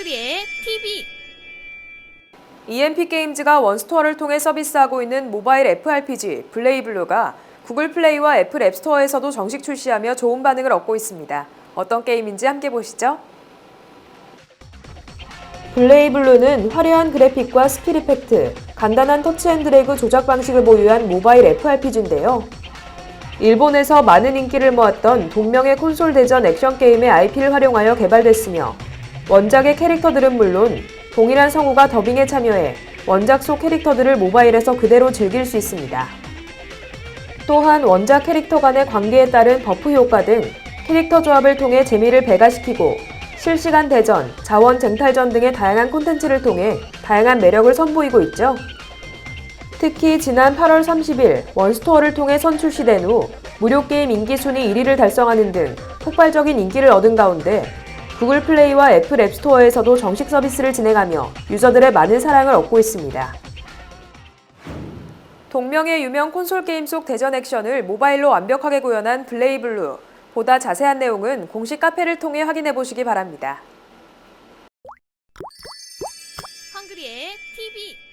헝그리의 TV EMP 게임즈가 원스토어를 통해 서비스하고 있는 모바일 FRPG 블레이블루가 구글 플레이와 애플 앱스토어에서도 정식 출시하며 좋은 반응을 얻고 있습니다. 어떤 게임인지 함께 보시죠. 블레이블루는 화려한 그래픽과 스킬 이펙트, 간단한 터치앤드래그 조작 방식을 보유한 모바일 FRPG인데요. 일본에서 많은 인기를 모았던 동명의 콘솔 대전 액션 게임의 IP를 활용하여 개발됐으며 원작의 캐릭터들은 물론 동일한 성우가 더빙에 참여해 원작 속 캐릭터들을 모바일에서 그대로 즐길 수 있습니다. 또한 원작 캐릭터 간의 관계에 따른 버프 효과 등 캐릭터 조합을 통해 재미를 배가시키고 실시간 대전, 자원 쟁탈전 등의 다양한 콘텐츠를 통해 다양한 매력을 선보이고 있죠. 특히 지난 8월 30일 원스토어를 통해 선출시된 후 무료 게임 인기 순위 1위를 달성하는 등 폭발적인 인기를 얻은 가운데 구글 플레이와 애플 앱스토어에서도 정식 서비스를 진행하며 유저들의 많은 사랑을 얻고 있습니다. 동명의 유명 콘솔 게임 속 대전 액션을 모바일로 완벽하게 구현한 블레이블루. 보다 자세한 내용은 공식 카페를 통해 확인해 보시기 바랍니다. 헝그리의 TV